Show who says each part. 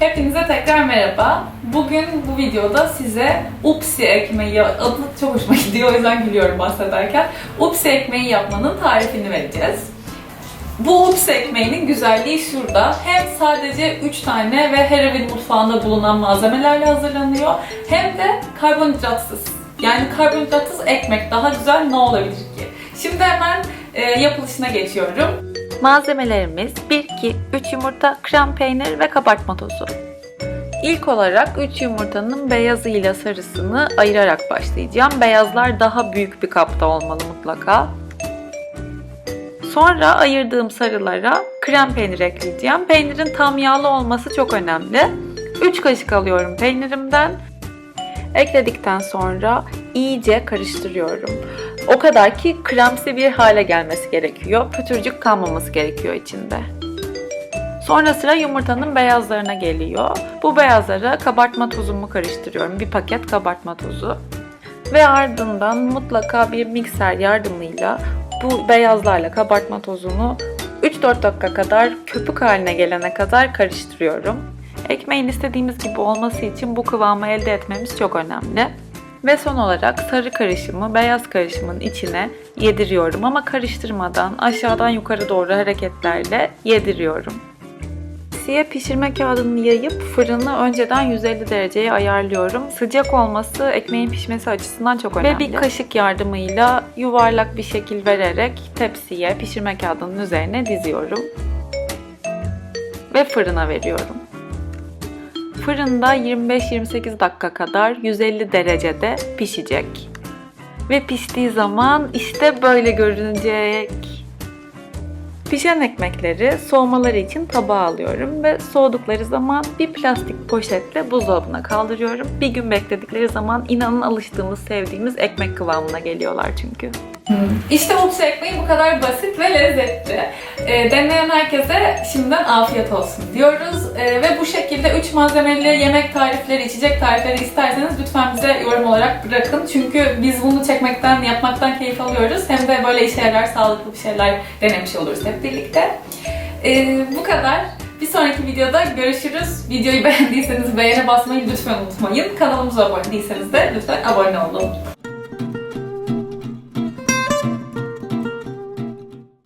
Speaker 1: Hepinize tekrar merhaba. Bugün bu videoda size upsi ekmeği, adı çok hoşuma gidiyor o yüzden gülüyorum bahsederken. Upsi ekmeği yapmanın tarifini vereceğiz. Bu upsi ekmeğinin güzelliği şurada. Hem sadece 3 tane ve her evin mutfağında bulunan malzemelerle hazırlanıyor. Hem de karbonhidratsız. Yani karbonhidratsız ekmek daha güzel ne olabilir ki? Şimdi hemen e, yapılışına geçiyorum.
Speaker 2: Malzemelerimiz 1, 2, 3 yumurta, krem peynir ve kabartma tozu. İlk olarak 3 yumurtanın beyazı ile sarısını ayırarak başlayacağım. Beyazlar daha büyük bir kapta olmalı mutlaka. Sonra ayırdığım sarılara krem peynir ekleyeceğim. Peynirin tam yağlı olması çok önemli. 3 kaşık alıyorum peynirimden. Ekledikten sonra iyice karıştırıyorum. O kadar ki kremsi bir hale gelmesi gerekiyor. Pütürcük kalmaması gerekiyor içinde. Sonra sıra yumurtanın beyazlarına geliyor. Bu beyazlara kabartma tozumu karıştırıyorum. Bir paket kabartma tozu. Ve ardından mutlaka bir mikser yardımıyla bu beyazlarla kabartma tozunu 3-4 dakika kadar köpük haline gelene kadar karıştırıyorum. Ekmeğin istediğimiz gibi olması için bu kıvamı elde etmemiz çok önemli. Ve son olarak sarı karışımı beyaz karışımın içine yediriyorum ama karıştırmadan aşağıdan yukarı doğru hareketlerle yediriyorum. Tepsiye pişirme kağıdını yayıp fırını önceden 150 dereceye ayarlıyorum. Sıcak olması ekmeğin pişmesi açısından çok önemli. Ve bir kaşık yardımıyla yuvarlak bir şekil vererek tepsiye pişirme kağıdının üzerine diziyorum. Ve fırına veriyorum. Fırında 25-28 dakika kadar 150 derecede pişecek. Ve piştiği zaman işte böyle görünecek. Pişen ekmekleri soğumaları için tabağa alıyorum ve soğudukları zaman bir plastik poşetle buzdolabına kaldırıyorum. Bir gün bekledikleri zaman inanın alıştığımız, sevdiğimiz ekmek kıvamına geliyorlar çünkü.
Speaker 1: İşte upsi ekmeği bu kadar basit ve lezzetli. E, deneyen herkese şimdiden afiyet olsun diyoruz. E, ve bu şekilde 3 malzemeli yemek tarifleri, içecek tarifleri isterseniz lütfen bize yorum olarak bırakın. Çünkü biz bunu çekmekten, yapmaktan keyif alıyoruz. Hem de böyle işe yarar, sağlıklı bir şeyler denemiş oluruz hep birlikte. E, bu kadar. Bir sonraki videoda görüşürüz. Videoyu beğendiyseniz beğene basmayı lütfen unutmayın. Kanalımıza abone değilseniz de lütfen abone olun.